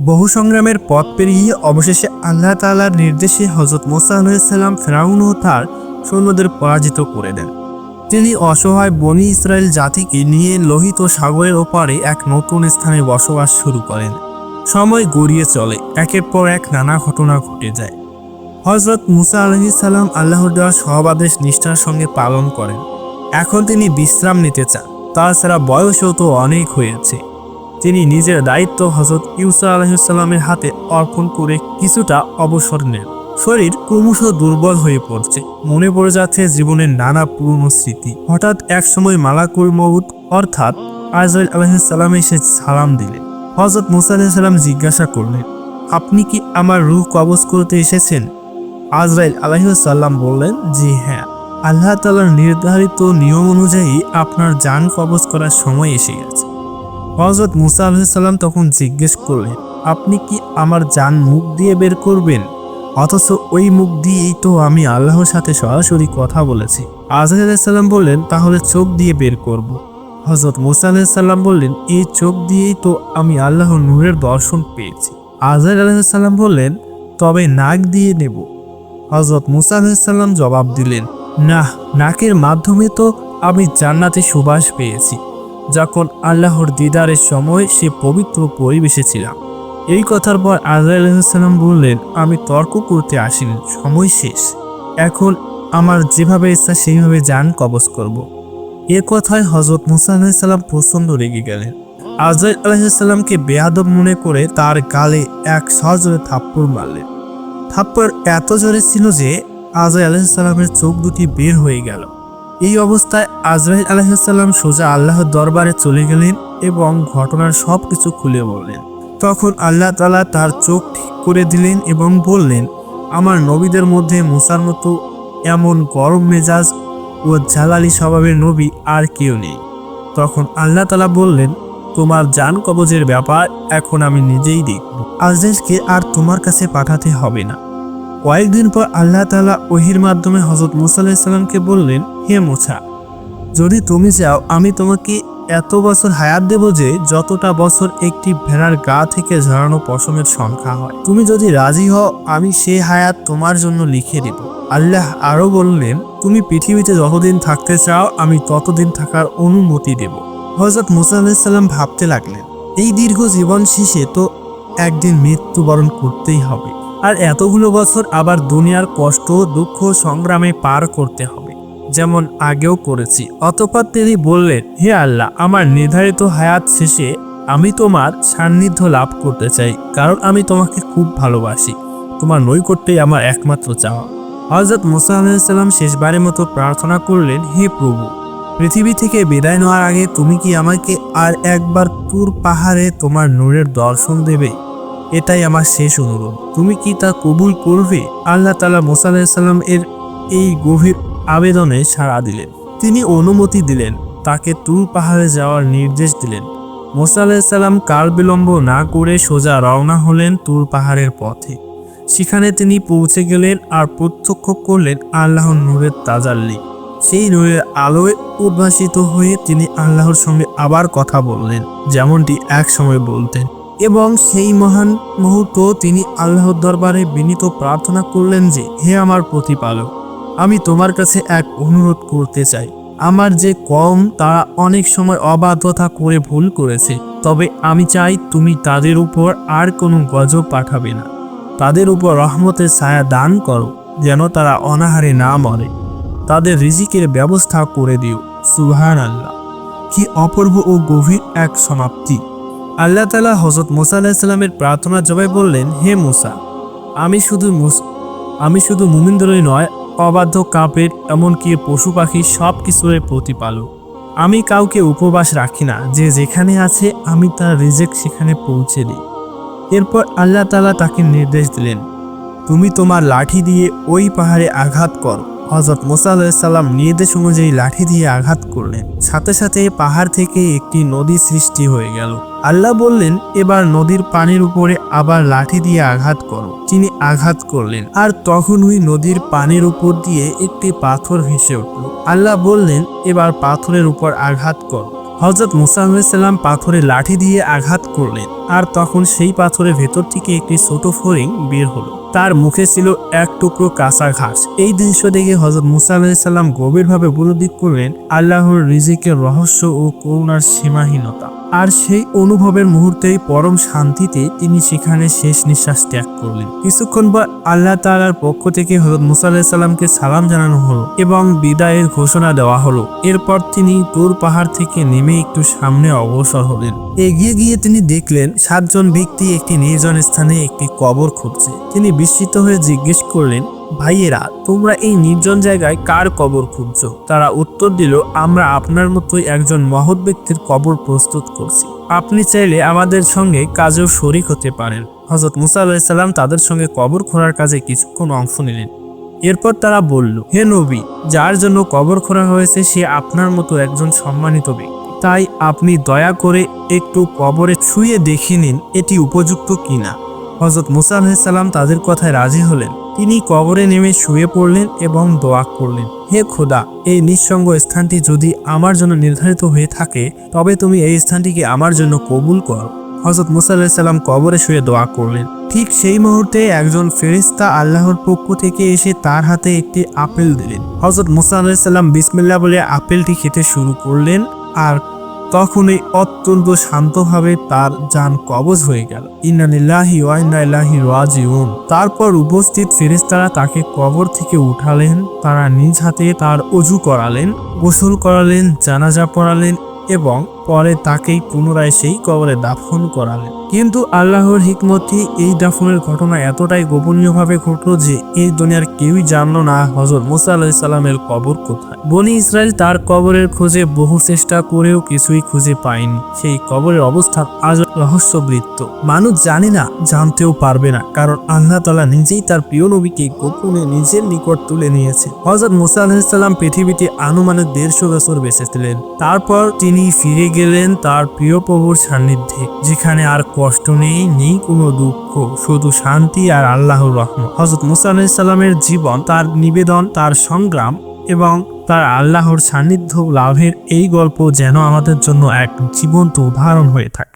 বহু সংগ্রামের পথ পেরিয়ে অবশেষে আল্লাহ তাআলার নির্দেশে হজরত মোসা আলাইসাল্লাম ফেরাউন ও তার সৈন্যদের পরাজিত করে দেন। তিনি অসহায় বনি ইসরায়েল জাতিকে নিয়ে লোহিত সাগরের ওপারে এক নতুন স্থানে বসবাস শুরু করেন। সময় গড়িয়ে চলে, একের পর এক নানা ঘটনা ঘটে যায়। হজরত মুসা আলহি সাল্লাম আল্লাহর দেওয়া সব আদেশ নিষ্ঠার সঙ্গে পালন করেন। এখন তিনি বিশ্রাম নিতে চান, তাছাড়া বয়সও তো অনেক হয়েছে। তিনি নিজের দায়িত্ব হজরত ইউসা আলহিসাল্লামের হাতে অর্পণ করে কিছুটা অবসর নেন। শরীর ক্রমশ দুর্বল হয়ে পড়ছে। মনে পড়ে যাচ্ছে জীবনের নানা পুরনো স্মৃতি। হঠাৎ এক সময় মালাকুল মউত অর্থাৎ আজরাইল আলহিসাল্লাম এসে সালাম দিলেন। হজরত মুসা আলাহিসাল্লাম জিজ্ঞাসা করলেন, আপনি কি আমার রূহ কবজ করতে এসেছেন? আজরাইল আলহিসাল্লাম বললেন, জি হ্যাঁ। আল্লাহ তালার নির্ধারিত নিয়ম অনুযায়ী আপনার যান কবজ করার সময় এসে গেছে। হজরত মুসা আলহিসাল্লাম তখন জিজ্ঞেস করলেন, আপনি কি আমার যান মুখ দিয়ে বের করবেন? অথচ ওই মুখ দিয়েই তো আমি আল্লাহর সাথে সরাসরি কথা বলেছি। আজরাইল আলাইসাল্লাম বললেন, তাহলে চোখ দিয়ে বের করব। হজরত মুসা আলাইসাল্লাম বললেন, এই চোখ দিয়েই তো আমি আল্লাহর নূরের দর্শন পেয়েছি। আজরাইল আলাইসাল্লাম বললেন, তবে নাক দিয়ে নেব। হজরত মুসা আলাইসাল্লাম জবাব দিলেন না নাকের মাধ্যমে তো আমি জান্নাতে সুবাস পেয়েছি। যখন আল্লাহর দিদারের সময় সে পবিত্র পরিবেশে ছিলাম। এই কথার পর আজরাইল আলাইসাল্লাম বললেন, আমি তর্ক করতে আসিনি, সময় শেষ। এখন আমার যেভাবে ইচ্ছা সেইভাবে যান কবজ করব। এ কথায় হজরত মুসা আলাহিসাল্লাম প্রচণ্ড রেগে গেলেন। আজরাইল আলাহিসাল্লামকে বেয়াদব মনে করে তার গালে এক সজোরে থাপ্পড় মারলেন। থাপ্পড় এত জোরে ছিল যে আজরাইল আলাহিসাল্লামের চোখ দুটি বের হয়ে গেল। এই অবস্থায় আজরাইল আলাহিসাল্লাম সোজা আল্লাহর দরবারে চলে গেলেন এবং ঘটনার সব কিছু খুলে বললেন। তখন আল্লাহ তালা তার চোখ ঠিক করে দিলেন এবং বললেন, আমার নবীদের মধ্যে মুসার মতো এমন গরম মেজাজ ও ঝালালি স্বভাবের নবী আর কেউ নেই। তখন আল্লাহ তালা বললেন, তোমার জান কবজের ব্যাপার এখন আমি নিজেই দেখব। আজদেরকে আর তোমার কাছে পাঠাতে হবে না। কয়েকদিন পর আল্লাহ তালা ওহির মাধ্যমে হজরত মুসা আলাহিসাল্লামকে বললেন, হে মুসা, যদি তুমি চাও আমি তোমাকে এত বছর হায়াত দেব যে যতটা বছর একটি ভেড়ার গা থেকে ঝরানো পশমের সংখ্যা হয়, তুমি যদি রাজি হও আমি সেই হায়াত তোমার জন্য লিখে দেব। আল্লাহ আরও বললেন, তুমি পৃথিবীতে যতদিন থাকতে চাও আমি ততদিন থাকার অনুমতি দেব। হজরত মুসা আলাহিসাল্লাম ভাবতে লাগলেন, এই দীর্ঘ জীবন শেষে তো একদিন মৃত্যুবরণ করতেই হবে। আর এতগুলো বছর আবার দুনিয়ার কষ্ট, দুঃখ, সংগ্রামে পার করতে হবে। যেমন আগেও করেছি। অতপর তিনি বললেন, হে আল্লাহ, আমার নির্ধারিত হায়াত শেষে আমি তোমার সান্নিধ্য লাভ করতে চাই, কারণ আমি তোমাকে খুব ভালোবাসি। তোমার নৈকট্যই আমার একমাত্র চাওয়া। হজরত মুসা আলাহিসাল্লাম শেষবারের মতো প্রার্থনা করলেন, হে প্রভু, পৃথিবী থেকে বিদায় নেওয়ার আগে তুমি কি আমাকে আর একবার তুর পাহাড়ে তোমার নূরের দর্শন দেবে? এটাই আমার শেষ অনুরোধ। তুমি কি তা কবুল করবে? আল্লাহ তালা মোসা আলাহিসাল্লাম এর এই গভীর আবেদনে সাড়া দিলেন। তিনি অনুমতি দিলেন, তাকে তুর পাহাড়ে যাওয়ার নির্দেশ দিলেন। মোসা আলাহিসাল্লাম কাল বিলম্ব না করে সোজা রওনা হলেন তুর পাহাড়ের পথে। সেখানে তিনি পৌঁছে গেলেন আর প্রত্যক্ষ করলেন আল্লাহর নূরের তাজাল্লি। সেই নূরের আলোয় উদ্ভাসিত হয়ে তিনি আল্লাহর সঙ্গে আবার কথা বললেন, যেমনটি এক সময় বলতেন। এবং সেই মহান মুহূর্ত তিনি আল্লাহর দরবারে বিনীত প্রার্থনা করলেন যে, হে আমার প্রতিপালক, আমি তোমার কাছে এক অনুরোধ করতে চাই। আমার যে কম, তারা অনেক সময় অবাধ্যতা করে ভুল করেছে। তবে আমি চাই তুমি তাদের উপর আর কোনো গজব পাঠাবে না। তাদের উপর রহমতের ছায়া দান করো, যেন তারা অনাহারে না মরে। তাদের রিজিকের ব্যবস্থা করে দিও। সুহান আল্লাহ কি অপূর্ব ও গভীর এক সমাপ্তি। আল্লাহ তালা হজরত মুসা আলাহিসাল্লামের প্রার্থনার জবাই বললেন, হে মুসা, আমি শুধু মুস, আমি শুধু মুমিনদেরই নয়, অবাধ্য কাপের এমনকি পশু পাখি সব কিছুর প্রতিপালক। আমি কাউকে উপবাস রাখি না, যে যেখানে আছে আমি তার রিজেক সেখানে পৌঁছে দিই। এরপর আল্লাহ তালা তাকে নির্দেশ দিলেন, তুমি তোমার লাঠি দিয়ে ওই পাহাড়ে আঘাত করো। হজরত মোসা আলাহিসাল্লাম নির্দেশ অনুযায়ী লাঠি দিয়ে আঘাত করলেন। সাথে সাথে পাহাড় থেকে একটি নদী সৃষ্টি হয়ে গেল। আল্লাহ বললেন, এবার নদীর পানির উপরে আবার লাঠি দিয়ে আঘাত করো। তিনি আঘাত করলেন। আর তখনই নদীর পানির উপর দিয়ে একটি পাথর ভেসে উঠল। আল্লাহ বললেন, এবার পাথরের উপর আঘাত করো। হজরত মুসা আলাইসাল্লাম পাথরে লাঠি দিয়ে আঘাত করলেন। আর তখন সেই পাথরের ভেতর থেকে একটি ছোট ফড়িং বের হলো। তার মুখে ছিল এক টুকরো কাঁচা ঘাস। এই দৃশ্য দেখে হজরত মুসা আলাইসাল্লাম গভীরভাবে উপলব্ধি করলেন আল্লাহর রিজিকের রহস্য ও করুণার সীমাহীনতা। আর সেই অনুভবের মুহূর্তেই পরম শান্তিতে তিনি সেখানে শেষ নিঃশ্বাস ত্যাগ করলেন। কিছুক্ষণ পর আল্লাহ তাআলার পক্ষ থেকে হজরত মুসা আলাহিসাল্লামকে সালাম জানানো হলো এবং বিদায়ের ঘোষণা দেওয়া হলো। এরপর তিনি তোর পাহাড় থেকে নেমে একটু সামনে অগ্রসর হলেন। এগিয়ে গিয়ে তিনি দেখলেন সাতজন ব্যক্তি একটি নির্জন স্থানে একটি কবর খুঁজছে। তিনি বিস্মিত হয়ে জিজ্ঞেস করলেন ভাইয়েরা, তোমরা এই নির্জন জায়গায় কার কবর খুঁজছো? তারা উত্তর দিল, আমরা আপনার মতোই একজন মহৎ ব্যক্তির কবর প্রস্তুত করছি। আপনি চাইলে আমাদের সঙ্গে কাজেও শরিক হতে পারেন। হজরত মুসা আলাহিসাল্লাম তাদের সঙ্গে কবর খোঁড়ার কাজে কিছুক্ষণ অংশ নিলেন। এরপর তারা বলল, হে নবী, যার জন্য কবর খোঁড়া হয়েছে, সে আপনার মতো একজন সম্মানিত ব্যক্তি। তাই আপনি দয়া করে একটু কবরে ছুঁয়ে দেখে নিন, এটি উপযুক্ত কিনা? হজরত মুসা আলাহিসাল্লাম তাদের কথায় রাজি হলেন। তিনি কবরে নেমে শুয়ে পড়লেন এবং দোয়া করলেন, হে খোদা, এই নিঃসঙ্গ স্থানটি যদি আমার জন্য নির্ধারিত হয়ে থাকে, তবে তুমি এই স্থানটিকে আমার জন্য কবুল করো। হজরত মুসা আলাহিসাল্লাম কবরে শুয়ে দোয়া করলেন। ঠিক সেই মুহূর্তে একজন ফেরিস্তা আল্লাহর পক্ষ থেকে এসে তার হাতে একটি আপেল দিলেন। হজরত মুসা আলাহিসাল্লাম বিসমিল্লা বলে আপেলটি খেতে শুরু করলেন আর তখনই অত্যন্ত শান্তভাবে তার যান কবজ হয়ে গেল। ইন্নানিল্লাহি ওয়াইনাইল্লাহি রাজিউন। তারপর উপস্থিত ফেরেস্তারা তাকে কবর থেকে উঠালেন, তারা নিজ হাতে তার অজু করালেন, গোসল করালেন, জানাজা পড়ালেন এবং পরে তাকেই পুনরায় সেই কবরে দাফন করালেন। কিন্তু আল্লাহর হিকমতি এই দাফনের ঘটনা এতটাই গোপনীয়ভাবে ঘটল যে এই দুনিয়ার কেউই জানলো না হজরত মুসা আলাহিসাল্লামের কবর কোথায়। বনি ইসরায়েল তার কবরের খোঁজে বহু চেষ্টা করেও কিছুই খুঁজে পায়নি। সেই কবরের অবস্থা আজ রহস্যবৃত্ত। মানুষ জানে না, জানতেও পারবে না, কারণ আল্লাহ তালা নিজেই তার প্রিয় নবীকে গোপনে নিজের নিকট তুলে নিয়েছে হজরত মুসা আলাহিসাল্লাম পৃথিবীতে আনুমানিক দেড়শো বছর বেঁচেছিলেন তারপর তিনি ফিরে গেলেন তার প্রিয় প্রভুর সান্নিধ্যে, যেখানে আর কষ্ট নেই নেই কোনো দুঃখ, শুধু শান্তি আর আল্লাহর রহমত। হজরত মুসা জীবন, তার নিবেদন, তার সংগ্রাম এবং তার আল্লাহর সান্নিধ্য লাভের এই গল্প যেন আমাদের জন্য এক জীবন্ত উদাহরণ হয়ে থাকে।